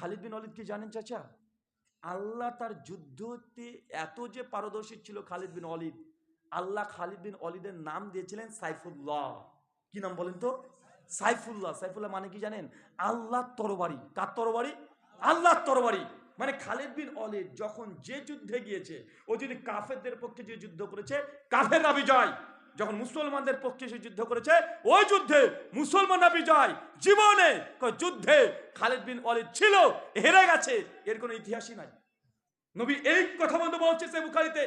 খালিদ বিন অলিদ কি জানেন চাচা? আল্লাহ তার যুদ্ধতে এত যে পারদর্শী ছিল খালিদ বিন অলিদ আল্লাহ খালিদ বিন অলিদের নাম দিয়েছিলেন সাইফুল্লাহ। কি নাম বলেন তো? সাইফুল্লাহ। সাইফুল্লাহ মানে কি জানেন? আল্লাহ তরবারি। কার তরবারি? আল্লাহ তরবারি। মানে খালিদ বিন অলিদ যখন যে যুদ্ধে গিয়েছে, ও যদি কাফেরদের পক্ষে যে যুদ্ধ করেছে, কাফেররা বিজয়। যখন মুসলমানদের পক্ষে সে যুদ্ধ করেছে, ওই যুদ্ধে মুসলমানরা বিজয় জীবনে যুদ্ধে খালিদ বিন অলিদ ছিল, হেরে গেছে, এর কোনো ইতিহাসই নাই। নবী এই কথা বলতে বলছে সে বুখারিতে।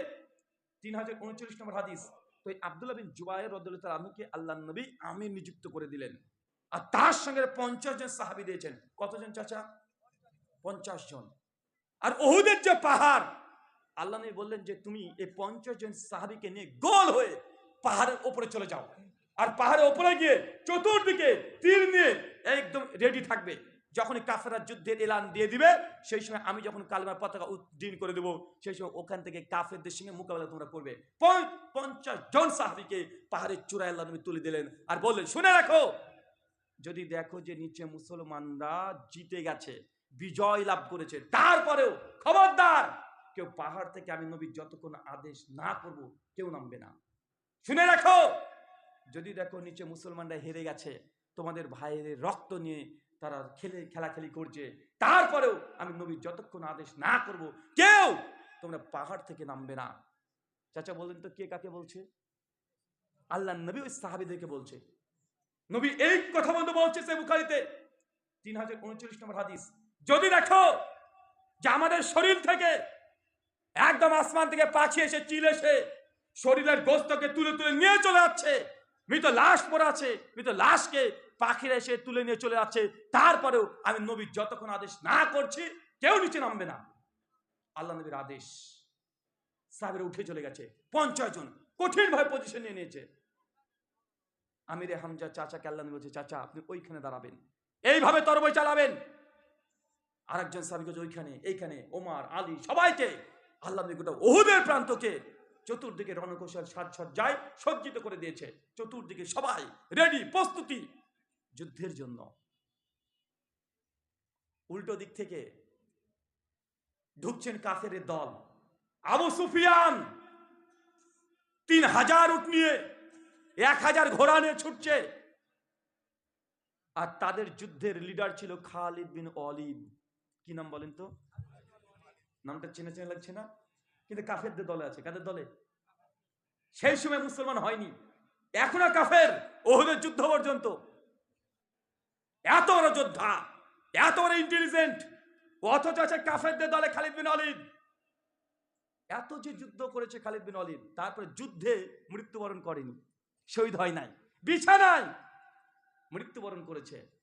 তিন হাজার উনচল্লিশ নম্বর হাদিস, তো এই আবদুল্লাহ বিন জুবাইর রদুল্লাহ আনুকে আল্লাহ নবী আমির নিযুক্ত করে দিলেন। আর তার সঙ্গে পঞ্চাশ জন সাহাবি দিয়েছেন কতজন চাচা? পঞ্চাশ জন। আর ওহুদের যে পাহাড়, আল্লাহ নবী বললেন যে, তুমি এই পঞ্চাশ জন সাহাবিকে নিয়ে গোল হয়ে পাহাড়ের ওপরে চলে যাও। আর পাহাড়ের ওপরে গিয়ে চতুর্দিকে তীর নিয়ে একদম রেডি থাকবে। যখন কাফেরা যুদ্ধের এলান দিয়ে দিবে, সেই সময় আমি যখন কালমার পতাকা উদ্দিন করে দেবো, সেই সময় ওখান থেকে কাফেরদের সঙ্গে মোকাবেলা তোমরা করবে। পঞ্চাশ জন সাহাবিকে পাহাড়ের চূড়ায় আল্লাহ নবী তুলে দিলেন আর বললেন, শুনে রাখো, যদি দেখো যে নিচে মুসলমানরা জিতে গেছে, বিজয় লাভ করেছে, তারপরেও খবরদার, কেউ পাহাড় থেকে আমি নবী যতক্ষণ আদেশ না করব, কেউ নামবে না। শুনে রাখো। যদি দেখো নিচে মুসলমানরা হেরে গেছে, তোমাদের ভাইয়ের রক্ত নিয়ে তারা খেলে, খেলাখেলি করছে, তারপরেও আমি নবী যতক্ষণ আদেশ না করব, কেউ তোমরা পাহাড় থেকে নামবে না। চাচা বলেন তো কে কাকে বলছে? আল্লাহ নবী ওই সাহাবিদেরকে বলছে। নবী এই কথা বলতে বলছে সে বুখারিতে। তিন হাজার উনচল্লিশ নম্বর হাদিস। যদি দেখো যে আমাদের শরীর থেকে একদম আসমান থেকে পাখি এসে, চিল এসে শরীরের গোস্তকে তুলে তুলে নিয়ে চলে যাচ্ছে। মৃত লাশ পড়ে আছে, মৃত লাশকে পাখিরা এসে তুলে নিয়ে চলে যাচ্ছে। তারপরেও আমি নবী যতক্ষণ আদেশ না করছি, কেউ নিচে নামবে না। আল্লাহ নবীর আদেশ সাহেবের উঠে চলে গেছে। পঞ্চাশ জন কঠিন ভাবে পজিশন নিয়ে নিয়েছে। আমিরে হামজা চাচাকে আল্লাহ বলছে, চাচা, আপনি ওইখানে দাঁড়াবেন। এইভাবে তরবই চালাবেন। আরেকজন সাহাবিকে ওইখানে, এইখানে, ওমার, আলী সবাইকে। আল্লাহ গোটা ওহুদের প্রান্তকে চতুর্দিকে রণকৌশল সাজসজ্জায় সজ্জিত করে দিয়েছে। চতুর্দিকে সবাই রেডি প্রস্তুতি। যুদ্ধের জন্য। উল্টো দিক থেকে ঢুকছেন কাফের দল। আবু সুফিয়ান তিন হাজার উট নিয়ে এক হাজার ঘোড়া নিয়ে ছুটছে। আর তাদের যুদ্ধের লিডার ছিল খালিদ বিন অলিদ কি নাম বলেন তো? নামটা চেনা চেনা লাগছে না? কিন্তু কাফেরদের দলে আছে। কাদের দলে? সেই সময় মুসলমান হয়নি। এখনও কাফের। ওহুদের যুদ্ধ পর্যন্ত। এত বড় যোদ্ধা। এত বড় ইন্টেলিজেন্ট অথচ আছে কাফেরদের দলে খালিদ বিন অলিদ এত যে যুদ্ধ করেছে খালিদ বিন অলিদ তারপরে যুদ্ধে মৃত্যুবরণ করেনি। শহীদ হয় নাই। বিছানায় মৃত্যুবরণ করেছে।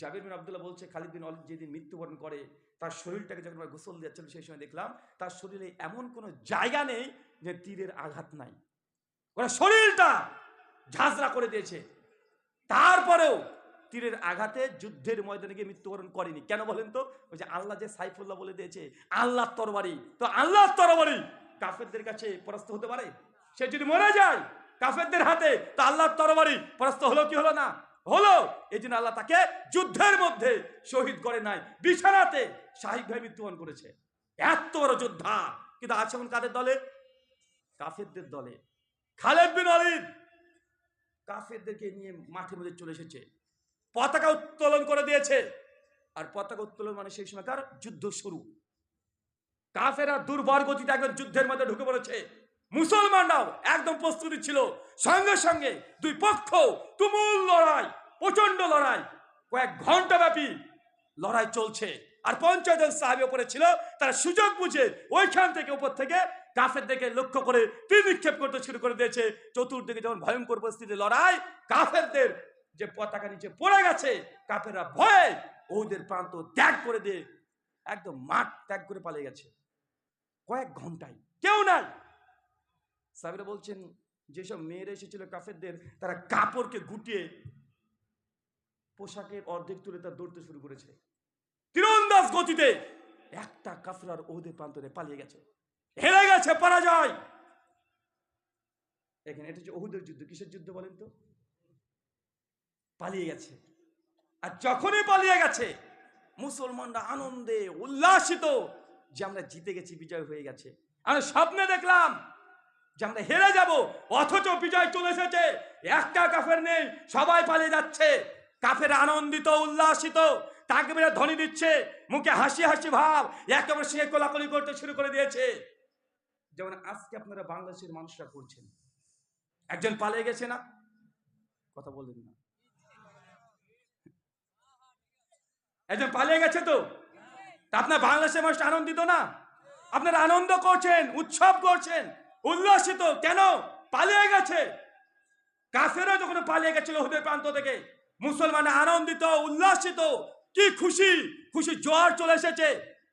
জাবির বিন আবদুল্লাহ বলছে, খালিদ বিন অলিদ যেদিন মৃত্যুবরণ করে, তার শরীরটাকে যখন আমরা গোসল দিচ্ছিল সেই সময় দেখলাম, তার শরীরে এমন কোনো জায়গা নেই যে তীরের আঘাত নাই। ওরা শরীরটা ঝাঁঝরা করে দিয়েছে। তারপরেও তীরের আঘাতে যুদ্ধের ময়দানে গিয়ে মৃত্যুবরণ করেনি। কেন বলেন তো? ওই যে আল্লাহ যে সাইফুল্লাহ বলে দিয়েছে আল্লাহ তরবারি। তো আল্লাহ তরবারি কাফেরদের কাছে পরাস্ত হতে পারে? সে যদি মরে যায় কাফেরদের হাতে, তা আল্লাহর তরবারি পরাস্ত হলো কি হলো না? হলো, এই জন্য আল্লাহ তাকে যুদ্ধের মধ্যে শহীদ করে নাই। বিছানাতে ভাই মৃত্যুবরণ করেছে। এত বড় যোদ্ধা। কিন্তু আছে কাদের দলে? কাফেরদের দলে। খালেদ বিন অলিদ কাফেরদেরকে নিয়ে মাঠের মধ্যে চলে এসেছে। পতাকা উত্তোলন করে দিয়েছে। আর পতাকা উত্তোলন মানে সেই সময়কার যুদ্ধ শুরু। কাফেরা দুর্বার গতিতে একদম যুদ্ধের মধ্যে ঢুকে পড়েছে। মুসলমানরাও একদম প্রস্তুতি ছিল। সঙ্গে সঙ্গে দুই পক্ষ তুমুল লড়াই প্রচণ্ড লড়াই। কয়েক ঘণ্টা ব্যাপী লড়াই চলছে। আর পঞ্চাশ জন সাহাবি উপরে ছিল, তারা সুযোগ বুঝে ওইখান থেকে উপর থেকে কাফের দিকে লক্ষ্য করে তীর নিক্ষেপ করতে শুরু করে দিয়েছে। চতুর্দিকে যখন ভয়ঙ্কর পরিস্থিতি, লড়াই, কাফেরদের যে পতাকা নিচে পড়ে গেছে, কাফেররা ভয়ে ওদের প্রান্ত ত্যাগ করে দিয়ে একদম মাঠ ত্যাগ করে পালিয়ে গেছে। কয়েক ঘন্টায় কেউ নাই। সাবিরা বলছেন, যেসব মেয়েরা এসেছিল কাফেরদের, তারা কাপড়কে গুটিয়ে পোশাকের অর্ধেক তুলে তার দৌড়তে শুরু করেছে। তীরন্দাজ গতিতে একটা কাফরার ওদের প্রান্তরে পালিয়ে গেছে। হেরে গেছে, পারা যায়। এখানে এটা হচ্ছে ওহুদের যুদ্ধ। কিসের যুদ্ধ বলেন তো? পালিয়ে গেছে। আর যখনই পালিয়ে গেছে, মুসলমানরা আনন্দে উল্লাসিত যে আমরা জিতে গেছি, বিজয় হয়ে গেছে। আমরা স্বপ্নে দেখলাম যে আমরা হেরে যাব, অথচ বিজয় চলে এসেছে। একটা কাফের নেই, সবাই পালিয়ে যাচ্ছে। কাফের আনন্দিত, উল্লাসিত তাকে বেড়ে ধ্বনি দিচ্ছে, মুখে হাসি হাসি ভাব, একেবারে সে কোলাকুলি করতে শুরু করে দিয়েছে। যেমন আজকে আপনারা বাংলাদেশের মানুষরা করছেন একজন পালিয়ে গেছে না? কথা বললেন না। একজন পালিয়ে গেছে তো? তা আপনার বাংলাদেশের মানুষ আনন্দিত না? আপনারা আনন্দ করছেন, উৎসব করছেন। উল্লাসিত, কেন? পালিয়ে গেছে। কাফেরও যখন পালিয়ে গেছিল হুদের প্রান্ত থেকে, মুসলমান আনন্দিত, উল্লাসিত, কি খুশি খুশি জোয়ার চলে এসেছে।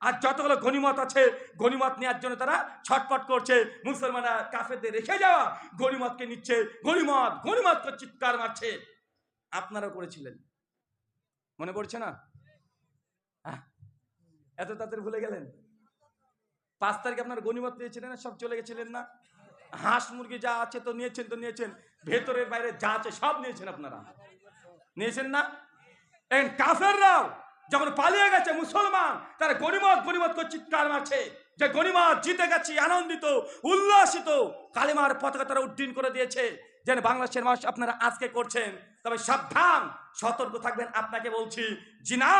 আর যতগুলো গণিমত আছে, গণিমত নেওয়ার জন্য তারা ছটপট করছে। মুসলমানরা কাফেরদের রেখে যাওয়া, গণিমতকে নিচ্ছে, গণিমত গণিমত করে চিৎকার মারছে। আপনারা করেছিলেন। মনে পড়ছে না? এত তাদের ভুলে গেলেন? পাঁচ তারিখে আপনার গণিমত নিয়েছিলেন সব চলে গেছিলেন না? হাঁস মুরগি যা আছে তো নিয়েছেন তো নিয়েছেন। ভেতরের, বাইরে যা আছে সব নিয়েছেন আপনারা। নিয়েছেন না? এখন কাফেররাও যখন পালিয়ে গেছে মুসলমান, তারা গণিমত গণিমত করে চিৎকার মারছে। যে গণিমত জিতে গেছি, আনন্দিত, উল্লাসিত, কালিমার পতাকা তারা উড্ডীন করে দিয়েছে। যেন বাংলাদেশের মানুষ আপনারা আজকে করছেন। তবে সাবধান, সতর্ক থাকবেন। আপনাকে বলছি জি না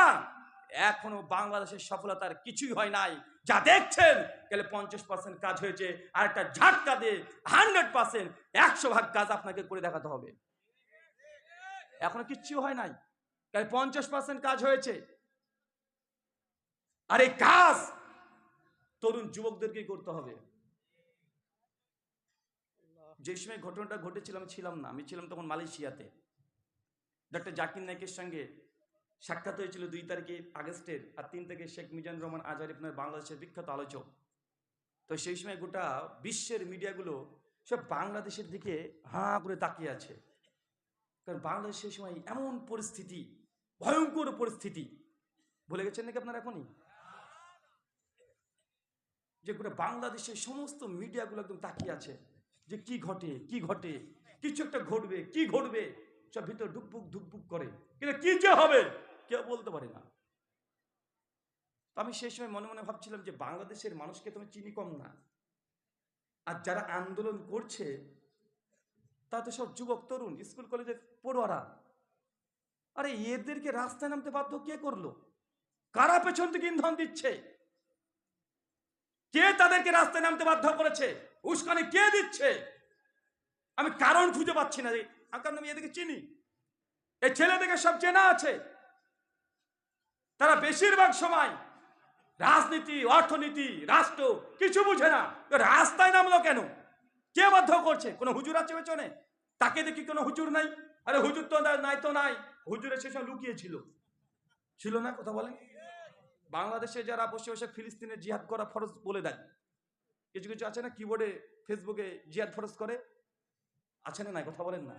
এখনও বাংলাদেশের সফলতার কিছুই হয় নাই। যা দেখছেন, গেলে পঞ্চাশ পার্সেন্ট কাজ হয়েছে আর একটা ঝাটকা দিয়ে হান্ড্রেড পার্সেন্ট একশো ভাগ কাজ আপনাকে করে দেখাতে হবে। এখনও কিচ্ছু হয় নাই। তাই পঞ্চাশ পার্সেন্ট কাজ হয়েছে। আর এই কাজ তরুণ যুবকদেরকেই করতে হবে। যে সময় ঘটনাটা ঘটেছিল, আমি ছিলাম না। আমি ছিলাম তখন মালয়েশিয়াতে। ডক্টর জাকির নায়কের সঙ্গে সাক্ষাৎ হয়েছিল দুই তারিখে আগস্টের আর তিন থেকে শেখ মিজানুর রহমান আজহার আপনার বাংলাদেশের বিখ্যাত আলোচক। তো সেই সময় গোটা বিশ্বের মিডিয়াগুলো সব বাংলাদেশের দিকে হাঁ করে তাকিয়ে আছে। কারণ বাংলাদেশ সেই সময় এমন পরিস্থিতি, ভয়ঙ্কর পরিস্থিতি। ভুলে গেছেন নাকি আপনার এখনই? যে গোটা বাংলাদেশের সমস্ত মিডিয়াগুলো একদম তাকিয়ে আছে যে কি ঘটে কি ঘটে, কিছু একটা ঘটবে, কি ঘটবে, সব ভিতর ধুকপুক ধুকপুক করে। কিন্তু কি যে হবে? কেউ বলতে পারে না। আমি সেই সময় মনে মনে ভাবছিলাম যে বাংলাদেশের মানুষকে তুমি চিনি কম না। আর যারা আন্দোলন করছে তা তো সব যুবক, তরুণ, স্কুল, কলেজের পড়ুয়ারা। আরে এদেরকে রাস্তায় নামতে বাধ্য কে করল? কারা পেছন থেকে ইন্ধন দিচ্ছে? কে তাদেরকে রাস্তায় নামতে বাধ্য করেছে? উস্কানি কে দিচ্ছে? আমি কারণ খুঁজে পাচ্ছি না কারণ আমি এদেরকে চিনি। এই ছেলেদেরকে সব চেনা আছে। তারা বেশিরভাগ সময় রাজনীতি, অর্থনীতি, রাষ্ট্র কিছু বুঝে না। রাস্তায় নামলো কেন? কে বাধ্য করছে? কোনো হুজুর আছে পেছনে? তাকে দেখি কোনো হুজুর নাই। আরে হুজুর তো নাই তো নাই। হুজুরের সে সময় লুকিয়ে ছিল। না কথা বলেন বাংলাদেশে যারা বসে বসে ফিলিস্তিনের জিহাদ করা ফরজ বলে দেয়। কিছু কিছু আছে না কিবোর্ডে, ফেসবুকে জিহাদ ফরজ করে? আছে না নাই? কথা বলেন না।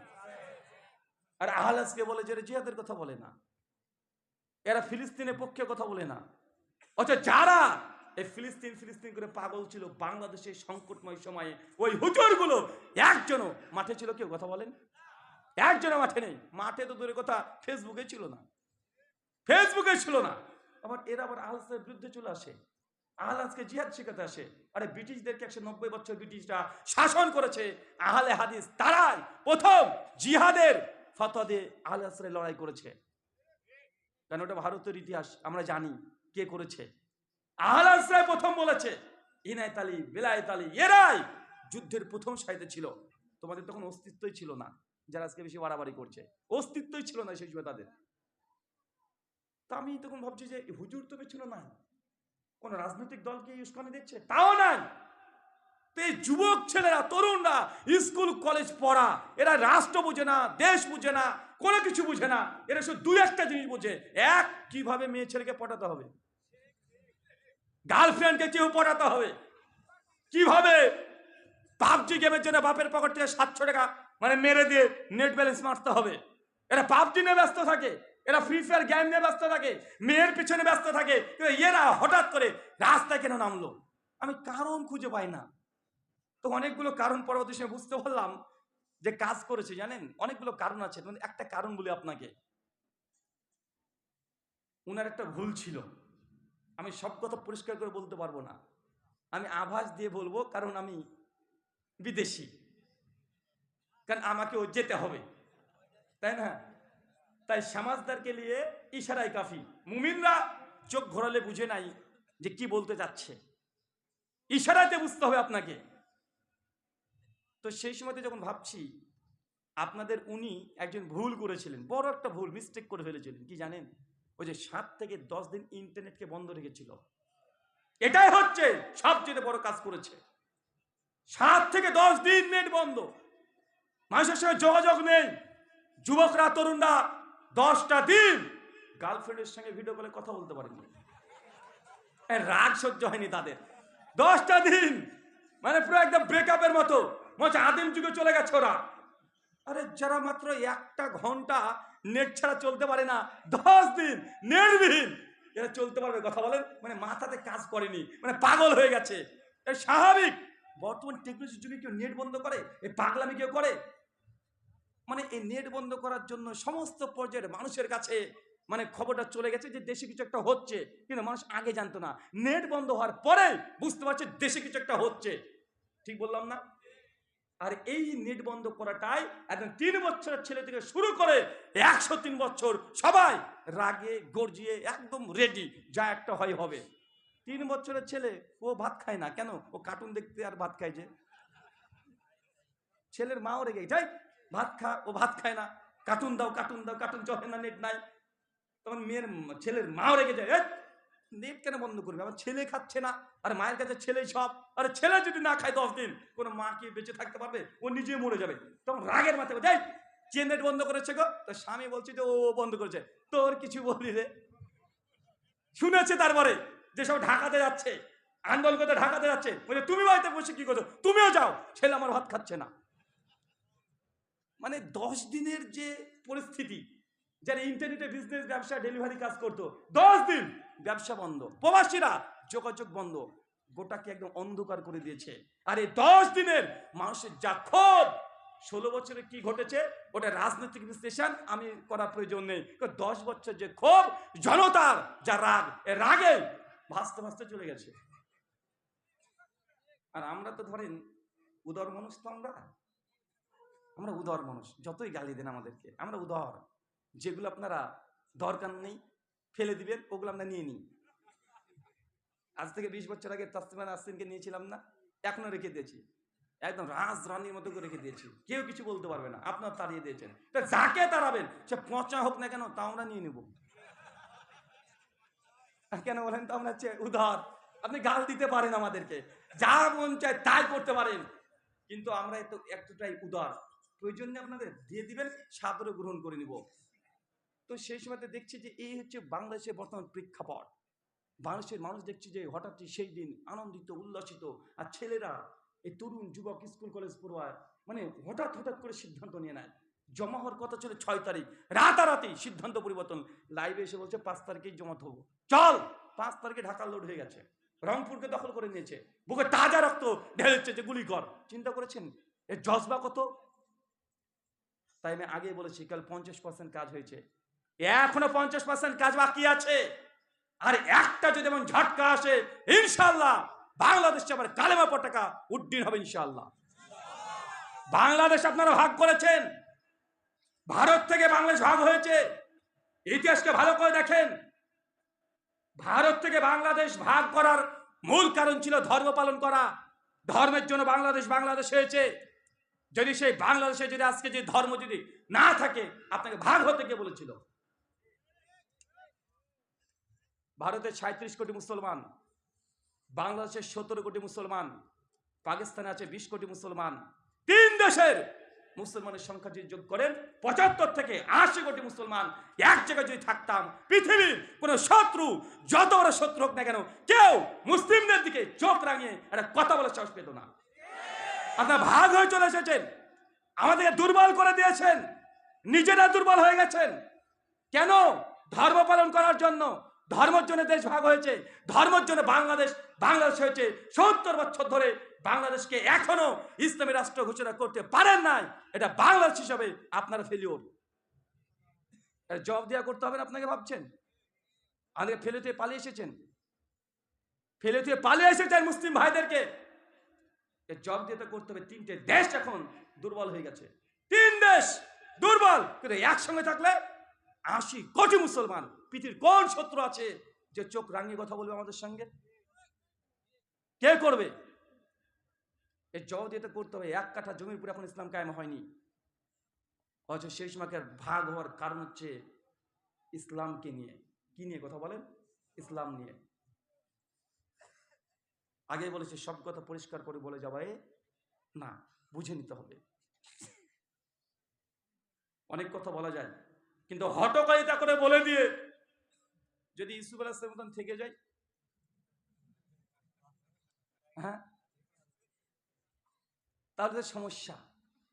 আর আহলাসকে বলে যে জিহাদের কথা বলে না। এরা ফিলিস্তিনের পক্ষে কথা বলে না। অথচ যারা এই ফিলিস্তিন ফিলিস্তিন করে পাগল ছিল, বাংলাদেশের সংকটময় সময়ে ওই হুজুরগুলো একজনও মাঠে ছিল কেউ কথা বলেন? একজনও মাঠে নেই। মাঠে তো দূরে কথা ফেসবুকে ছিল না। ফেসবুকে ছিল না। আবার এরা আবার আহলাসের বিরুদ্ধে চলে আসে। আহলাসকে জিহাদ শেখাতে আসে। আরে ব্রিটিশদেরকে একশো নব্বই বছর ব্রিটিশরা শাসন করেছে। আহলে হাদিস তারাই প্রথম জিহাদের ফতোয়া দিয়ে আহলে হাদিসের লড়াই করেছে। কারণ ওটা ভারতের ইতিহাস, আমরা জানি কে করেছে। আহলে হাদিসরাই প্রথম বলেছে, ইনায়ত আলী, বেলায়েত আলী, এরাই যুদ্ধের প্রথম সাইতে ছিল। তোমাদের তখন অস্তিত্বই ছিল না, যারা আজকে বেশি বাড়াবাড়ি করছে। অস্তিত্বই ছিল না সেই সময় তাদের। তা আমি তখন ভাবছি যে হুজুর তো ছিল না। কোন রাজনৈতিক দলকে উস্কানি দিচ্ছে? তাও নাই। তো যুবক ছেলেরা, তরুণরা, স্কুল, কলেজ পড়া, এরা রাষ্ট্র বুঝে না, দেশ বুঝে না কোনো কিছু বুঝে না। এরা শুধু দুই একটা জিনিস বুঝে। এক, কীভাবে মেয়ে ছেলেকে পটাতে হবে? গার্লফ্রেন্ডকে কেউ পটাতে হবে? কীভাবে পাবজি গেমের জন্য বাপের পকেট থেকে সাতশো টাকা মানে মেরে দিয়ে নেট ব্যালেন্স মারতে হবে? এরা পাবজি নিয়ে ব্যস্ত থাকে। এরা ফ্রি ফায়ার গেম নিয়ে ব্যস্ত থাকে। মেয়ের পিছনে ব্যস্ত থাকে। এরা হঠাৎ করে রাস্তায় কেন নামলো? আমি কারণ খুঁজে পাই না। তো অনেকগুলো কারণ পরবর্তী সময় বুঝতে পারলাম যে কাজ করেছে, জানেন? অনেকগুলো কারণ আছে। একটা কারণ বলি আপনাকে। উনার একটা ভুল ছিল। আমি সব কথা পরিষ্কার করে বলতে পারব না। আমি আভাস দিয়ে বলব, কারণ আমি বিদেশি। কারণ আমাকেও যেতে হবে। তাই না? তাই সমাজদারকে নিয়ে ইশারায় কাফি। মুমিনরা চোখ ঘোরালে বুঝে নাই যে কি বলতে যাচ্ছে। ইশারাতে বুঝতে হবে আপনাকে। তো সেই সময়তে যখন ভাবছি, আপনাদের উনি একজন ভুল করেছিলেন, বড় একটা ভুল মিস্টেক করে ফেলেছিলেন, কি জানেন? ওই যে সাত থেকে দশ দিন ইন্টারনেটকে বন্ধ রেখেছিল। এটাই হচ্ছে সবচেয়ে বড় কাজ করেছে। সাত থেকে দশ দিন নেট বন্ধ। মানুষের সঙ্গে যোগাযোগ নেই। যুবকরা, তরুণরা, দশটা দিন গার্লফ্রেন্ডের সঙ্গে ভিডিও কলে কথা বলতে পারেনি রাগ সহ্য হয়নি তাদের। দশটা দিন মানে পুরো একদম ব্রেকআপের মতো। মনে আদিম যুগে চলে গেছে ওরা। আরে, যারা মাত্র একটা ঘণ্টা নেট ছাড়া চলতে পারে না, দশ দিন নেটবিহীন এরা চলতে পারবে, কথা বলেন মানে মাথাতে কাজ করেনি মানে পাগল হয়ে গেছে। এ স্বাভাবিক। বর্তমান টেকনোলজির যুগে কেউ নেট বন্ধ করে এই পাগলামি কেউ করে? মানে এই নেট বন্ধ করার জন্য সমস্ত পর্যায়ের মানুষের কাছে মানে খবরটা চলে গেছে যে দেশে কিছু একটা হচ্ছে, কিন্তু মানুষ আগে জানতো না। নেট বন্ধ হওয়ার পরে বুঝতে পারছে দেশে কিছু একটা হচ্ছে। ঠিক বললাম না? আর এই নেট বন্ধ করাটাই একদম তিন বছরের ছেলে থেকে শুরু করে একশো তিন বছর সবাই রাগে গর্জিয়ে একদম রেডি যা একটা হয় হবে। তিন বছরের ছেলে ও ভাত খায় না কেন? ও কার্টুন দেখতে আর ভাত খায় যে। ছেলের মাও রেগে যাই ভাত খা ও ভাত খায় না। কার্টুন দাও কার্টুন দাও কার্টুন চলে না নেট নাই তখন মেয়ের ছেলের মাও রেগে যায় "এই, নেট কেন বন্ধ করবে? আমার ছেলে খাচ্ছে না। আর মায়ের কাছে ছেলে সব। আরে ছেলে যদি না খায় দশ দিন, কোনো মা কি বেঁচে থাকতে পারবে? ও নিজে মরে যাবে। তখন রাগের মাথায় যাই যে নেট বন্ধ করেছে গো? তো স্বামী বলছে যে, ও বন্ধ করেছে। তোর কিছু বললি রে। শুনেছে তারপরে যেসব ঢাকাতে যাচ্ছে। আন্দোলন করতে ঢাকাতে যাচ্ছে। বলে, তুমি বাড়িতে বসে কি করছ? তুমিও যাও। ছেলে আমার ভাত খাচ্ছে না। মানে দশ দিনের যে পরিস্থিতি, যারা ইন্টারনেটে বিজনেস ব্যবসা ডেলিভারি কাজ করতো, দশ দিন ব্যবসা বন্ধ। প্রবাসীরা যোগাযোগ বন্ধ। গোটাকে একদম অন্ধকার করে দিয়েছে। আর এই দশ দিনের মানুষের যা ক্ষোভ, ষোলো বছরে কি ঘটেছে? ওটা রাজনৈতিক বিশ্লেষণ, আমি করার প্রয়োজন নেই। দশ বছর যে ক্ষোভ, জনতার যা রাগ, এ রাগে ভাসতে ভাসতে চলে গেছে। আর আমরা তো ধরেন উদর মানুষ তো আমরা। আমরা উদর মানুষ, যতই গালি দেন আমাদেরকে, আমরা উদর। যেগুলো আপনারা দরকার নেই ফেলে দিবেন, ওগুলো আমরা নিয়ে নিই। আজ থেকে বিশ বছর আগে তাসলিমান আসিনকে নিয়েছিলাম না, এখনও রেখে দিয়েছি। একদম রাজ রানীর মতো করে রেখে দিয়েছি। কেউ কিছু বলতে পারবে না, আপনার তাড়িয়ে দিয়েছেন। যাকে তাড়াবেন, সে পচা হোক না কেন তা আমরা নিয়ে নেব। কেন বলেন তো, আমরা হচ্ছে উদার। আপনি গাল দিতে পারেন আমাদেরকে, যা মন চায় তাই করতে পারেন। কিন্তু আমরা তো একটুটাই উদার। প্রয়োজন আপনাদের দিয়ে দিবেন, সাদরে গ্রহণ করে নিব। তো সেই সময়তে দেখছি যে এই হচ্ছে বাংলাদেশের বর্তমান প্রেক্ষাপট। বাংলাদেশের মানুষ দেখছি যে হঠাৎই সেই দিন আনন্দিত, উল্লাসিত আর ছেলেরা, এই তরুণ যুবক স্কুল, কলেজ পড়ুয়ায় মানে হঠাৎ হঠাৎ করে সিদ্ধান্ত নিয়ে নেয়। জমা হওয়ার কথা ছিল ছয় তারিখ। রাতারাতি সিদ্ধান্ত পরিবর্তন। লাইভে এসে বলছে, পাঁচ তারিখেই জমা হব। চল! পাঁচ তারিখে ঢাকা লোড হয়ে গেছে। রংপুরকে দখল করে নিয়েছে। বুকে তাজা রক্ত ঢেলেছে যে গুলি কর। চিন্তা করেছেন? এর জজবা কত? তাই আমি আগে বলেছি, কাল পঞ্চাশ পার্সেন্ট কাজ হয়েছে। এখনও পঞ্চাশ পার্সেন্ট কাজ বাকি আছে। আর একটা যদি এমন ঝটকা আসে ইনশাল্লাহ বাংলাদেশে আবার কালেমা পটাকা উড্ডীন হবে ইনশাল্লাহ বাংলাদেশ আপনারা ভাগ করেছেন। ভারত থেকে বাংলাদেশ ভাগ হয়েছে। ইতিহাসকে ভালো করে দেখেন। ভারত থেকে বাংলাদেশ ভাগ করার মূল কারণ ছিল ধর্ম পালন করা। ধর্মের জন্য বাংলাদেশ বাংলাদেশ হয়েছে। যদি সেই বাংলাদেশে যদি আজকে যে ধর্ম যদি না থাকে, আপনাকে ভাগ হতে কে বলেছিল? ভারতের সাঁত্রিশ কোটি মুসলমান, বাংলাদেশের সতেরো কোটি মুসলমান, পাকিস্তানে আছে বিশ কোটি মুসলমান। তিন দেশের মুসলমানের সংখ্যা যদি যোগ করেন, পঁচাত্তর থেকে আশি কোটি মুসলমান এক জায়গায় যদি থাকতাম, পৃথিবীর কোন শত্রু, যত বড় শত্রু হোক না কেন, কেউ মুসলিমদের দিকে চোখ রাঙিয়ে একটা কথা বলার সাহস পেত না। আপনার ভাগ হয়ে চলে এসেছেন, আমাদেরকে দুর্বল করে দিয়েছেন, নিজেরা দুর্বল হয়ে গেছেন। কেন? ধর্ম পালন করার জন্য ধর্মের জন্য দেশ ভাগ হয়েছে, ধর্মের জন্য বাংলাদেশ বাংলাদেশ হয়েছে সত্তর বছর ধরে বাংলাদেশকে এখনও ইসলামী রাষ্ট্র ঘোষণা করতে পারেন নাই। এটা বাংলাদেশ হিসাবে আপনারা ফেলিওর জবাব দেওয়া করতে হবে আপনাকে ভাবছেন? আমাদেরকে ফেলে দিয়ে পালিয়ে এসেছেন? ফেলে দিয়ে পালিয়ে এসেছেন মুসলিম ভাইদেরকে? জব দিয়ে তো করতে হবে, তিনটে দেশ এখন দুর্বল হয়ে গেছে। তিন দেশ দুর্বল, কিন্তু একসঙ্গে থাকলে আশি কোটি মুসলমান, পৃথিবীর কোন শত্রু আছে যে চোখ রাঙিয়ে কথা বলবে আমাদের সঙ্গে? কে করবে? এর জবাব দিতে করতে হবে, এক কাঠা জমির উপরে এখন ইসলাম কায়েম হয়নি। অথচ সেই সময়কার ভাগ হওয়ার কারণ হচ্ছে ইসলামকে নিয়ে। কি নিয়ে কথা বলেন? ইসলাম নিয়ে। আগে বলেছে, সব কথা পরিষ্কার করে বলে যাবে না, বুঝে নিতে হবে। অনেক কথা বলা যায়। কিন্তু হটকারিতা করে বলে দিয়ে যদি ইসুফ আলাহিসের মতন থেকে যায়। হ্যাঁ? তাহলে সমস্যা।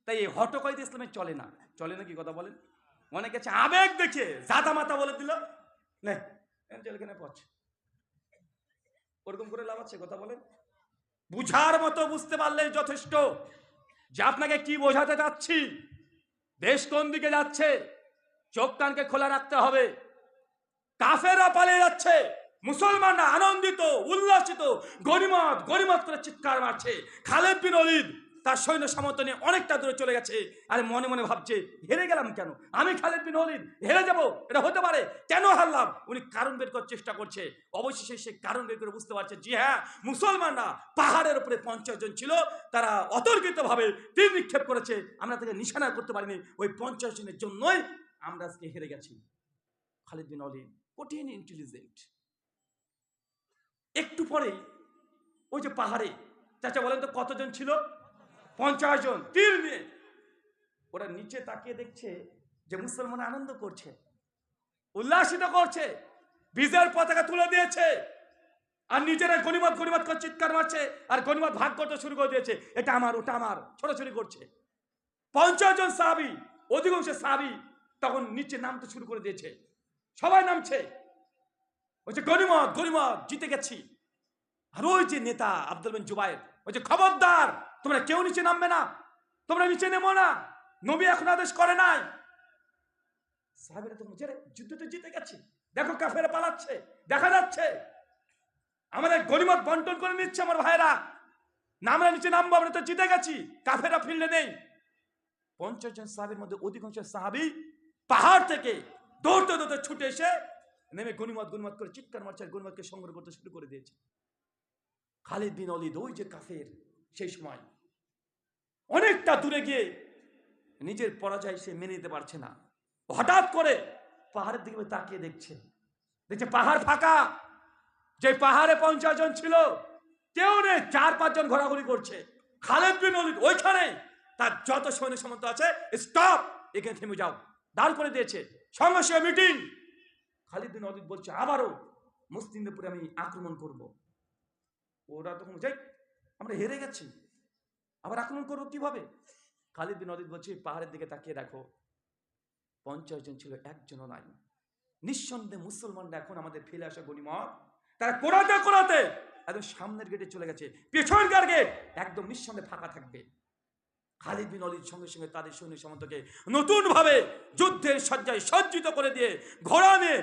তাই এই হটকারিতা ইসলামে চলে না। চলে না কি কথা বলেন? অনেকে আছে, আবেগ দেখে জাতা মাতা বলে দিল। নে জেলখানে পচ ওরকম করে লাভ আছে কথা বলেন? বুঝার মতো বুঝতে পারলে যথেষ্ট। যে আপনাকে কি বোঝাতে চাচ্ছি? দেশ কোন দিকে যাচ্ছে? চোখ কানকে খোলা রাখতে হবে। কাফেরা পালিয়ে যাচ্ছে। মুসলমানরা আনন্দিত, উল্লাসিত, গরিমত গরিমত করে চিৎকার মারছে। খালেদ বিন অলিদ তার সৈন্য সামর্থ্য নিয়ে অনেকটা দূরে চলে গেছে। আর মনে মনে ভাবছে, হেরে গেলাম কেন? আমি খালেদ বিন অলিদ হেরে যাব? এটা হতে পারে? কেন হারলাম? উনি কারণ বের করার চেষ্টা করছে। অবশেষে সে কারণ বের করে বুঝতে পারছে, জি হ্যাঁ মুসলমানরা পাহাড়ের উপরে পঞ্চাশ জন ছিল। তারা অতর্কিতভাবে তীর নিক্ষেপ করেছে। আমরা তাকে নিশানা করতে পারিনি। ওই পঞ্চাশ জনের জন্যই আমরা আজকে হেরে গেছি। খালিদ বিন অলিদ কঠিন ইন্টেলিজেন্ট একটু পরেই ওই যে পাহাড়ে, চাচা বলেন তো কতজন ছিল? পঞ্চাশ জন তীর নিয়ে। ওরা নিচে তাকিয়ে দেখছে যে মুসলমান আনন্দ করছে, উল্লাসিত করছে, বিজয়ের পতাকা তুলে দিয়েছে। আর নিজেরা গণিমত গণিমত করে চিৎকার মারছে, আর গণিমত ভাগ করতে শুরু করে দিয়েছে। এটা আমার, ওটা আমার, ছোটাছুটি করছে। পঞ্চাশ জন সাহাবি, অধিকাংশ সাহাবি তখন নিচে নামতে শুরু করে দিয়েছে। সবাই নামছে। বলছে গরিমত গরিমত জিতে গেছি। আর ওই যে নেতা আব্দুল বিন জুবাইর যে খবরদার তোমরা কেউ নিচে নামবে না তোমরা নিচে নেমো না নবী এখন আদেশ করে নাই। সাহাবিরা তো বলছে, "আরে, যুদ্ধ তো জিতে গেছি। দেখো কাফেরা পালাচ্ছে দেখা যাচ্ছে। আমাদের গরিমত বন্টন করে নিচ্ছে আমার ভাইরা না আমরা নিচে নামবো আমরা তো জিতে গেছি কাফেরা ফিল্ডে নেই। পঞ্চাশ জন সাহাবির মধ্যে অধিকাংশ সাহাবি পাহাড় থেকে দৌড়তে দৌড়তে ছুটে এসে নেমে গনিমত গনিমত করে চিৎকার মারছে আর সংগ্রহ করতে শুরু করে দিয়েছে। খালিদ বিন অলিদ, ওই যে কাফের, সেই সময় অনেকটা দূরে গিয়ে নিজের পরাজয় সে মেনে নিতে পারছে না। হঠাৎ করে পাহাড়ের দিকে তাকিয়ে দেখছে। দেখছে পাহাড় ফাঁকা। যে পাহাড়ে পঞ্চাশ জন ছিল, কেউ নেই, চার পাঁচজন ঘোরাঘুরি করছে। খালেদ বিন অলিদ ওইখানে তার যত সৈন্য সামন্ত আছে স্টপ এখানে থেমে যাও। দাঁড় করে দিয়েছে। সঙ্গে মিটিং খালিদ বিন অলিদ বলছে, আবারও মুসলিমদের উপরে আমি আক্রমণ করব। ওরা তখন যাই আমরা হেরে গেছি। আবার আক্রমণ করব কীভাবে? খালিদ বিন অলিদ বলছে, পাহাড়ের দিকে তাকিয়ে দেখো। পঞ্চাশ জন ছিল, একজনও নাই। নিঃসন্দেহে মুসলমানরা এখন আমাদের ফেলে আসা গণিমত। তারা কোরাতে কোরাতে একদম সামনের গেটে চলে গেছে। পেছনকার গেট একদম নিঃসন্দেহে ফাঁকা থাকবে। খালিদ বিন অলির সঙ্গে সঙ্গে তাদের সৈন্য সামন্তকে নতুন ভাবে যুদ্ধের সজ্জায় সজ্জিত করে দিয়ে ঘোড়া নিয়ে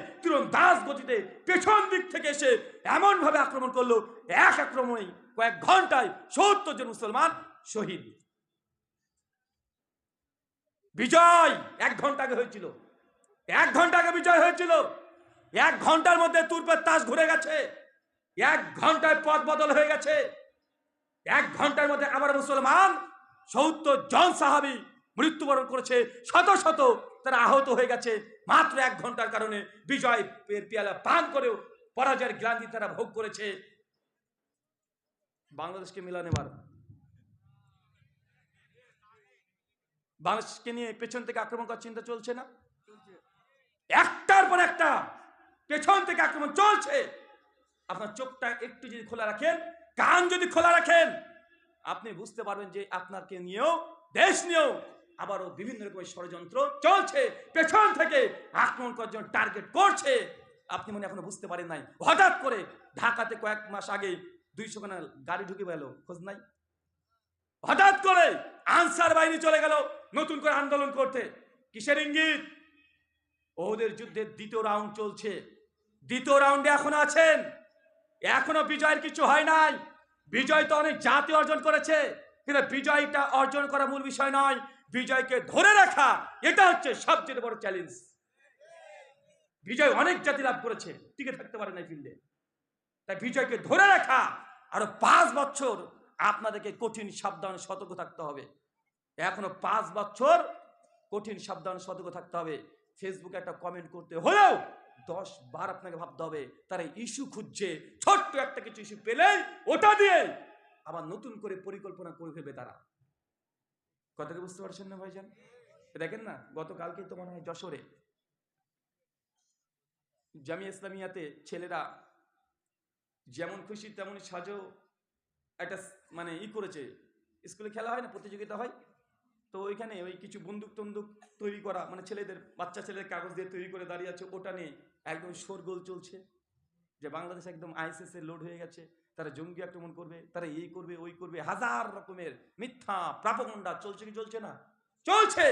দাস গতিতে পেছন দিক থেকে এসে এমন ভাবে আক্রমণ করল। এক আক্রমণেই কয়েক ঘন্টায় সত্তর জন মুসলমান শহীদ। বিজয় এক ঘণ্টা আগে হয়েছিল। এক ঘণ্টা আগে বিজয় হয়েছিল। এক ঘণ্টার মধ্যে তুর্পের তাস ঘুরে গেছে। এক ঘন্টায় পথ বদল হয়ে গেছে। এক ঘণ্টার মধ্যে আবার মুসলমান সত্তর জন সাহাবি মৃত্যুবরণ করেছে, শত শত তারা আহত হয়ে গেছে। মাত্র এক ঘণ্টার কারণে বিজয় পেয়ালা পান করেও পরাজয়ের গ্লান্তি তারা ভোগ করেছে। বাংলাদেশকে মিলান এবার। বাংলাদেশকে নিয়ে পেছন থেকে আক্রমণ করার চিন্তা চলছে না? একটার পর একটা পেছন থেকে আক্রমণ চলছে। আপনার চোখটা একটু যদি খোলা রাখেন, কান যদি খোলা রাখেন আপনি বুঝতে পারবেন যে আপনাকে নিয়েও, দেশ নিয়েও আবারও বিভিন্ন রকমের ষড়যন্ত্র চলছে। পেছন থেকে আক্রমণ করার জন্য টার্গেট করছে। আপনি মনে এখনও বুঝতে পারেন নাই। হঠাৎ করে ঢাকাতে কয়েক মাস আগে দুইশো খানা গাড়ি ঢুকে গেল, খোঁজ নাই? হঠাৎ করে আনসার বাহিনী চলে গেল নতুন করে আন্দোলন করতে। কিসের ইঙ্গিত? ওদের যুদ্ধের দ্বিতীয় রাউন্ড চলছে। দ্বিতীয় রাউন্ডে এখন আছেন। এখনও বিজয়ের কিছু হয় নাই। বিজয় তো অনেক জাতি অর্জন করেছে, কিন্তু বিজয়টা অর্জন করা মূল বিষয় নয়, বিজয়কে ধরে রাখা, এটা হচ্ছে সবচেয়ে বড় চ্যালেঞ্জ বিজয় অনেক জাতি লাভ করেছে, টিকে থাকতে পারে না ফিল্ডে তাই বিজয়কে ধরে রাখা, আরও পাঁচ বছর আপনাদেরকে কঠিন, সাবধান, সতর্ক থাকতে হবে। এখনও পাঁচ বছর কঠিন, সাবধান, সতর্ক থাকতে হবে। ফেসবুকে একটা কমেন্ট করতে হলেও দশ বার আপনাকে ভাবতে হবে, তারা ইস্যু খুঁজছে, ছোট্ট একটা কিছু ইস্যু পেলেই ওটা দিয়ে আবার নতুন করে পরিকল্পনা করে ফেলবে তারা। কথাটা বুঝতে পারছেন না ভাইজান? দেখেন না, গতকালকে তো মনে হয় যশোরে জামিয়া ইসলামিয়াতে ছেলেরা যেমন খুশি তেমন সাজো একটা মানে ই করেছে, স্কুলে খেলা হয় না, প্রতিযোগিতা হয়? তো ওইখানে ওই কিছু বন্দুক টন্দুক তৈরি করা মানে ছেলেদের, বাচ্চা ছেলেদের কাগজ দিয়ে তৈরি করে দাঁড়িয়ে আছে, ওটা নিয়ে একদম শোরগোল চলছে। যে বাংলাদেশ একদম আইএসএস এর লোড হয়ে গেছে, তারা জঙ্গি আক্রমণ করবে, তারা এই করবে, ওই করবে, হাজার রকমের মিথ্যা প্রাপগণ্ডা চলছে কি চলছে না? চলছে!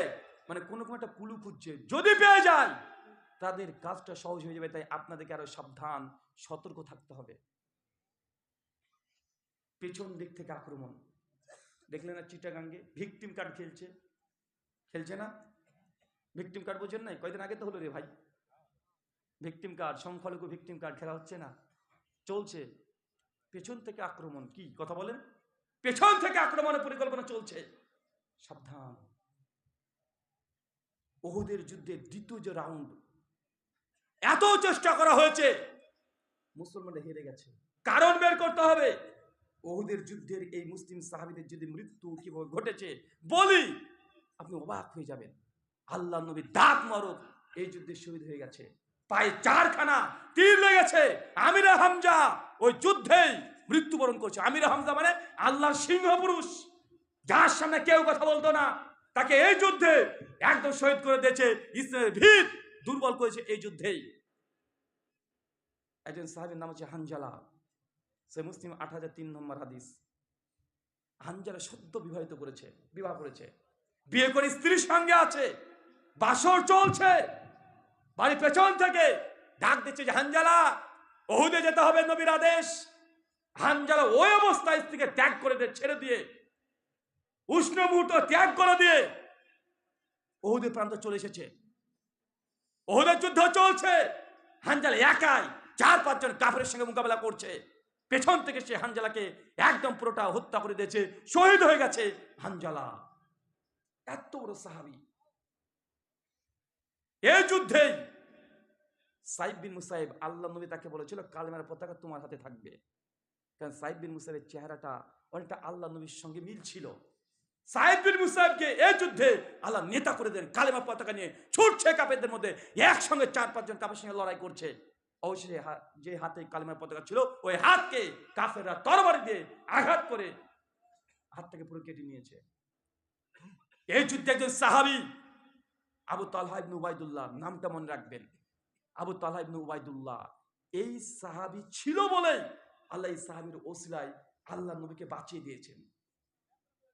মানে কোনো কোনো একটা কুলু খুঁজছে, যদি পেয়ে যায় তাদের কাজটা সহজ হয়ে যাবে, তাই আপনাদেরকে আরও সাবধান, সতর্ক থাকতে হবে। পেছন দিক থেকে আক্রমণ। দেখলেন না চিটাগাঙ্গে? ভিকটিম কার্ড খেলছে। খেলছে না? ভিকটিম কার্ড বোঝেন নাই? কয়দিন আগে তো হলো রে ভাই। ভিকটিম কার্ড সংখ্যালঘু ভিকটিম কার্ড খেলা হচ্ছে না। চলছে। পেছন থেকে আক্রমণ কি? কথা বলেন। পেছন থেকে আক্রমণের পরিকল্পনা চলছে। সাবধান। ওহুদের যুদ্ধের দ্বিতীয় যে রাউন্ড এত চেষ্টা করা হয়েছে। মুসলমানরা হেরে গেছে। কারণ বের করতে হবে। ওহুদের যুদ্ধের এই মুসলিম সাহাবিদের যদি মৃত্যু কীভাবে ঘটেছে, বলি আপনি অবাক হয়ে যাবেন। আল্লাহ নবী দাঁত মরক, এই যুদ্ধে শহীদ হয়ে গেছে। পায়ে চারখানা তীর লেগেছে, আমিরা হামজা ওই যুদ্ধেই মৃত্যুবরণ করছে। আমিরা হামজা মানে আল্লাহর সিংহ পুরুষ যার সামনে কেউ কথা বলতো না। তাকে এই যুদ্ধে একদম শহীদ করে দিয়েছে, ইসরায়েলের ভিত দুর্বল করেছে এই যুদ্ধেই। একজন সাহাবের নাম হচ্ছে হানজালা। সে মুসলিম আট হাজার তিন নম্বর হাদিস। হানজালা সদ্য বিবাহিত করেছে, বিবাহ করেছে। বিয়ে করে স্ত্রীর সঙ্গে আছে, বাসর চলছে, বাড়ি পেছন থেকে ডাক দিচ্ছে যে, হানজালা, ওহুদে যেতে হবে নবীর আদেশ। হানজালা ওই অবস্থায় স্ত্রীকে ত্যাগ করে দিয়ে, ছেড়ে দিয়ে, উষ্ণ মুহূর্ত ত্যাগ করে দিয়ে ওহুদের প্রান্ত চলে এসেছে। ওহুদের যুদ্ধ চলছে, হানজালা একাই চার পাঁচজন কাফের সঙ্গে মোকাবেলা করছে। পেছন থেকে সে হানজালাকে একদম পুরোটা হত্যা করে দিয়েছে, শহীদ হয়ে গেছে হানজালা। এত বড় সাহাবি। এই যুদ্ধেই সাইব বিন মুসাইব, আল্লাহ নবী তাকে বলেছিল, কালেমার পতাকা তোমার হাতে থাকবে। কারণ সাইব বিন মুসাইবের চেহারাটা অনেকটা আল্লাহ নবীর সঙ্গে মিল ছিল। সাইদ বিন মুসাইবকে এই যুদ্ধে আল্লাহ নেতা করে দেন কালেমা পতাকা নিয়ে। ছুটছে কাপেরদের মধ্যে, একসঙ্গে চার পাঁচজন কাপের সঙ্গে লড়াই করছে। অবশ্যই হা- যে হাতে কালেমার পতাকা ছিল, ওই হাতকে কাফেররা তরবারি দিয়ে আঘাত করে হাত থেকে পুরো কেটে নিয়েছে। এই যুদ্ধে একজন সাহাবি, আবু তালহা ইবনু উবাইদুল্লাহ নামটা মনে রাখবেন। আবু তালহা ইবনু উবাইদুল্লাহ এই সাহাবি ছিল বলে আল্লাহ এই সাহাবির ওসিলায় আল্লাহ নবীকে বাঁচিয়ে দিয়েছেন।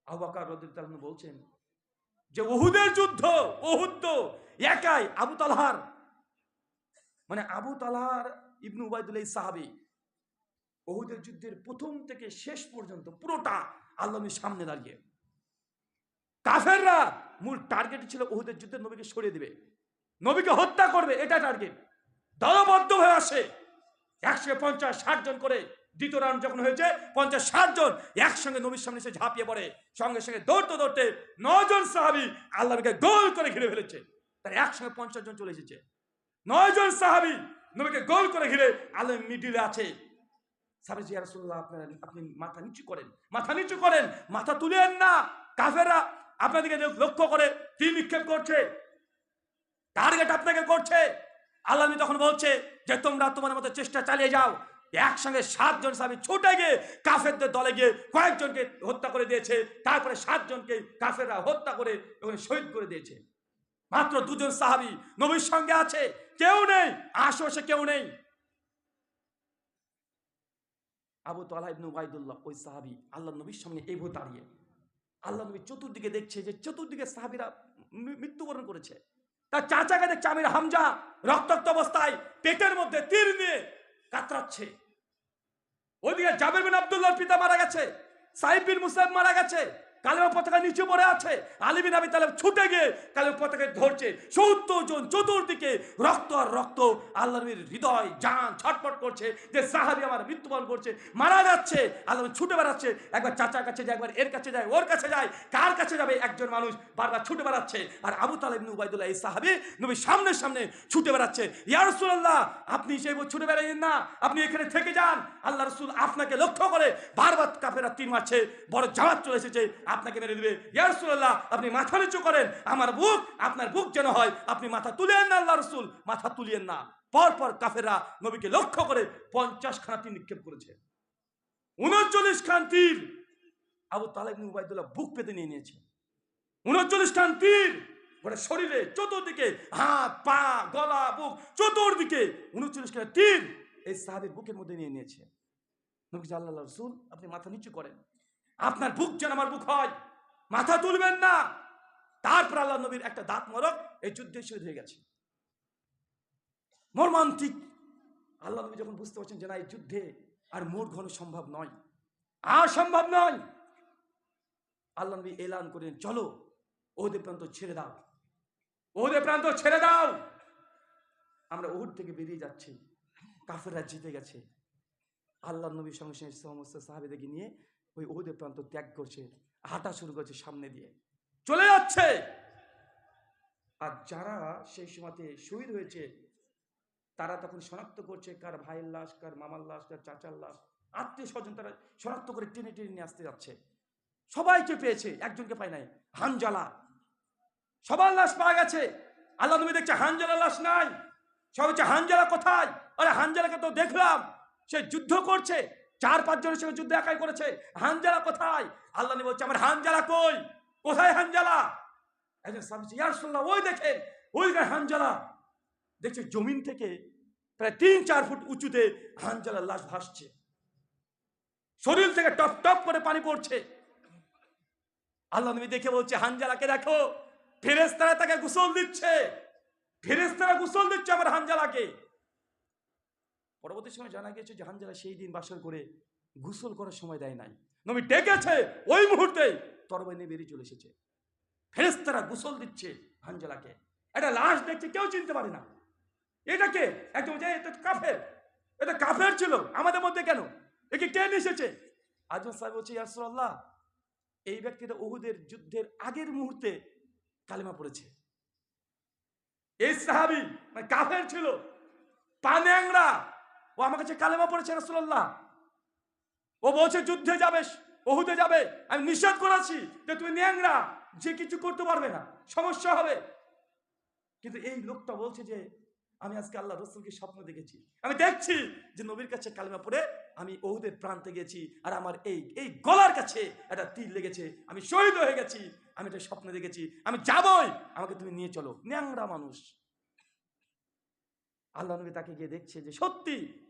আবু বকর রাদিয়াল্লাহু আনহু বলছেন যে ওহুদের যুদ্ধ ওহুদ তো একাই আবু তালহার মানে আবু তালহার ইবনু উবাইদুল্লাহ এই সাহাবি, ওহুদের যুদ্ধের প্রথম থেকে শেষ পর্যন্ত পুরোটা আল্লাহ সামনে দাঁড়িয়ে। কাফেররা মূল টার্গেট ছিল ওহুদের যুদ্ধে নবীকে সরিয়ে দিবে। নবীকে হত্যা করবে এটা টার্গেট দলবদ্ধ হয়ে আসে। একশো পঞ্চাশ ষাট জন করে দ্বিতীয় রাউন্ড যখন হয়েছে, পঞ্চাশ ষাট জন একসঙ্গে নবীর সামনে এসে ঝাঁপিয়ে পড়ে। সঙ্গে সঙ্গে দৌড়তে দৌড়তে নজন সাহাবি আল্লাহকে গোল করে ঘিরে ফেলেছে। তার একসঙ্গে পঞ্চাশ জন চলে এসেছে। নয় জন সাহাবি নবীকে গোল করে ঘিরে আল্লাহ মিডিলে আছে। সাহাবি জিয়া রাসূলুল্লাহ, আপনারা, আপনি মাথা নিচু করেন, মাথা নিচু করেন, মাথা তুলেন না। কাফেররা আপনাদেরকে লক্ষ্য করে তীর নিক্ষেপ করছে? টার্গেট আপনাকে করছে? আল্লাহ তখন বলছে যে, তোমরা তোমার মতো চেষ্টা চালিয়ে যাও। একসঙ্গে সাতজন সাহাবি ছুটে গিয়ে কাফেরদের দলে গিয়ে কয়েকজনকে হত্যা করে দিয়েছে। তারপরে সাতজনকে কাফেররা হত্যা করে ওখানে শহীদ করে দিয়েছে। মাত্র দুজন সাহাবি নবীর সঙ্গে আছে। কেউ নেই, আশেপাশে কেউ নেই। আবু তালা ইবনু উবাইদুল্লাহ, ওই সাহাবি আল্লাহ নবীর সামনে এইভাবে দাঁড়িয়ে আল্লাহ নবী চতুর্দিকে দেখছে যে চতুর্দিকে সাহাবিরা মৃত্যুবরণ করেছে। তার চাচাকে দেখছে আমির হামজা, রক্তাক্ত অবস্থায় পেটের মধ্যে তীর নিয়ে কাতরাচ্ছে। ওইদিকে জাবির বিন আব্দুল্লাহর পিতা মারা গেছে সাইব বিন মুসাইব মারা গেছে কালেমা পতাকা নিচে পড়ে আছে। আলী বিন আবি তালেব ছুটে গিয়ে কালেমা পতাকা ধরছে। সত্তর জন চতুর্দিকে রক্ত আর রক্ত আল্লাহ নবীর হৃদয়, জান ছটফট করছে যে সাহাবি আমার মৃত্যুবরণ করছে। মারা যাচ্ছে, আল্লাহ ছুটে বেড়াচ্ছে। একবার চাচার কাছে যায়, একবার এর কাছে যায়, ওর কাছে যায়, কার কাছে যাবে? একজন মানুষ বারবার ছুটে বেড়াচ্ছে। আর আবু তালেব ইবনে উবাইদুল্লাহ, এই সাহাবি নবী সামনে সামনে ছুটে বেড়াচ্ছে। ইয়া রাসূলুল্লাহ, আপনি সেই ছুটে বেড়াইয়েন না। আপনি এখানে থেকে যান। আল্লাহ রসুল আপনাকে লক্ষ্য করে বারবার কাফেরা তিন মারছে, বড় জামাত চলে এসেছে। আপনাকে মেরে দিবে। ইয়া আপনি মাথা নিচু করেন। আমার বুক, আপনার বুক যেন হয়, আপনি মাথা তুলেন না আল্লাহ রসুল, মাথা তুলিয়েন না। পর পর কাফেরা নবীকে লক্ষ্য করে পঞ্চাশ খানা তীর নিক্ষেপ করেছে। উনচল্লিশ খান তীর। আবু তালেব ইবনে উবাইদুল্লাহ বুক পেতে নিয়ে নিয়েছে। উনচল্লিশ খান তীর। গোটা শরীরে চতুর্দিকে হাত, পা, গলা, বুক, চতুর্দিকে উনচল্লিশ খান তীর এই সাহাবের বুকের মধ্যে নিয়ে নিয়েছে। নবী আল্লাহ রসুল, আপনি মাথা নিচু করেন। আপনার বুক যেন আমার বুক হয়। মাথা তুলবেন না। তারপর আল্লাহ নবীর একটা দাঁত মরক এই যুদ্ধে শহীদ হয়ে গেছে। মর্মান্তিক। আল্লাহ নবী যখন বুঝতে পারছেন যে না, এই যুদ্ধে আর মোট ঘন সম্ভব নয়, আর সম্ভব নয়। আল্লাহ নবী এলান করেন চলো, ওদের প্রান্ত ছেড়ে দাও। ওদের প্রান্ত ছেড়ে দাও। আমরা ওহুদ থেকে বেরিয়ে যাচ্ছি। কাফেররা জিতে গেছে। আল্লাহ নবীর সঙ্গে সঙ্গে সমস্ত সাহাবিদেরকে নিয়ে ওই ওহুদের প্রান্ত ত্যাগ করছে, হাঁটা শুরু করছে সামনে দিয়ে। চলে যাচ্ছে! আর যারা সেই সময়তে শহীদ হয়েছে, তারা তখন শনাক্ত করছে কার ভাইয়ের লাশ, কার মামার লাশ, কার চাচার লাশ। আত্মীয় স্বজন তারা শনাক্ত করে টেনে টেনে নিয়ে আসতে যাচ্ছে। সবাইকে পেয়েছে? একজনকে পায় নাই, হানজালা। সবার লাশ পাওয়া গেছে। আল্লাহ নবী দেখছে হানজালা লাশ নাই। সব হচ্ছে হানজালা কোথায়? আরে হানজালাকে তো দেখলাম। সে যুদ্ধ করছে। চার পাঁচজনের সঙ্গে যুদ্ধ একাই করেছে। হানজালা কোথায়? আল্লাহ নবী বলছে আমার হানজালা কই? কোথায় হানজালা? একজন সাহাবী বলছে, ইয়া ওই দেখেন ওই গায়ে হানজালা। দেখছে জমিন থেকে প্রায় তিন চার ফুট উঁচুতে হানজালার লাশ ভাসছে। শরীর থেকে টপ টপ করে পানি পড়ছে। আল্লাহ নবী দেখে বলছে হানজালাকে দেখো ফেরেস্তারা তাকে গোসল দিচ্ছে। ফেরেস্তারা গোসল দিচ্ছে আমার হানজালাকে। পরবর্তী সময় জানা গেছে যে হানজালা সেই দিন বাসর করে গোসল করার সময় দেয় নাই। নবী ডেকেছে ওই মুহূর্তে তরবাই নিয়ে বেরিয়ে চলে এসেছে। ফেরেস্তারা গোসল দিচ্ছে হানজালাকে একটা লাশ দেখছে, কেউ চিনতে পারে না। এটাকে একদম যে এটা কাফের। এটা কাফের ছিল। আমাদের মধ্যে কেন? একে কে এসেছে? আজম সাহেব বলছে ইয়াসুল্লাহ এই ব্যক্তিটা উহুদের যুদ্ধের আগের মুহূর্তে কালেমা পড়েছে। এই সাহাবি মানে কাফের ছিল। পান্যাংরা ও আমার কাছে কালেমা পড়েছে রাসূলুল্লাহ। ও বলছে, যুদ্ধে যাবে, ওহুদে যাবে। আমি নিষেধ করেছি যে তুমি ন্যাংরা, যে কিছু করতে পারবে না। সমস্যা হবে। কিন্তু এই লোকটা বলছে যে, আমি আজকে আল্লাহ রসুলকে স্বপ্ন দেখেছি। আমি দেখছি যে নবীর কাছে কালেমা পড়ে আমি ওহুদের প্রান্তে গেছি আর আমার এই এই গলার কাছে একটা তীর লেগেছে। আমি শহীদ হয়ে গেছি। আমি এটা স্বপ্ন দেখেছি। আমি যাবই। আমাকে তুমি নিয়ে চলো। ন্যাংরা মানুষ। আল্লাহ নবী তাকে গিয়ে দেখছে যে, সত্যি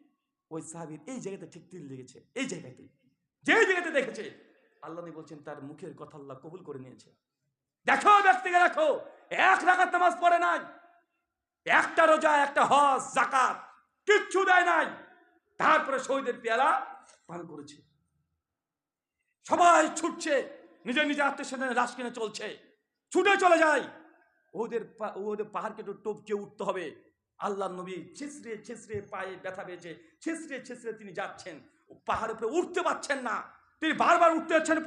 ওই সাহাবির এই জায়গাতে ঠিক তীর লেগেছে, এই জায়গাতে যে জায়গাতে দেখেছে, আল্লাহ বলছেন, তার মুখের কথা আল্লাহ কবুল করে নিয়েছে। দেখো, ব্যক্তিকে দেখো, এক রাখার নামাজ পড়ে নাই, একটা রোজা, একটা হজ জাকাত কিচ্ছু দেয় নাই। তারপরে শহীদের পেয়ালা পান করেছে। সবাই ছুটছে নিজের নিজের আত্মীয় স্বজনের লাশ কিনে চলছে। ছুটে চলে যায়। ওদের ওদের পাহাড়কে একটু টপকে উঠতে হবে। আল্লাহ নবী ছিঁচড়ে ছিঁচড়ে পায়ে ব্যথা পেয়েছে। ছিঁচড়ে ছিসড়ে তিনি যাচ্ছেন। পাহাড়ের উপরে উঠতে পারছেন না। তিনি বারবার উঠতে যাচ্ছেন।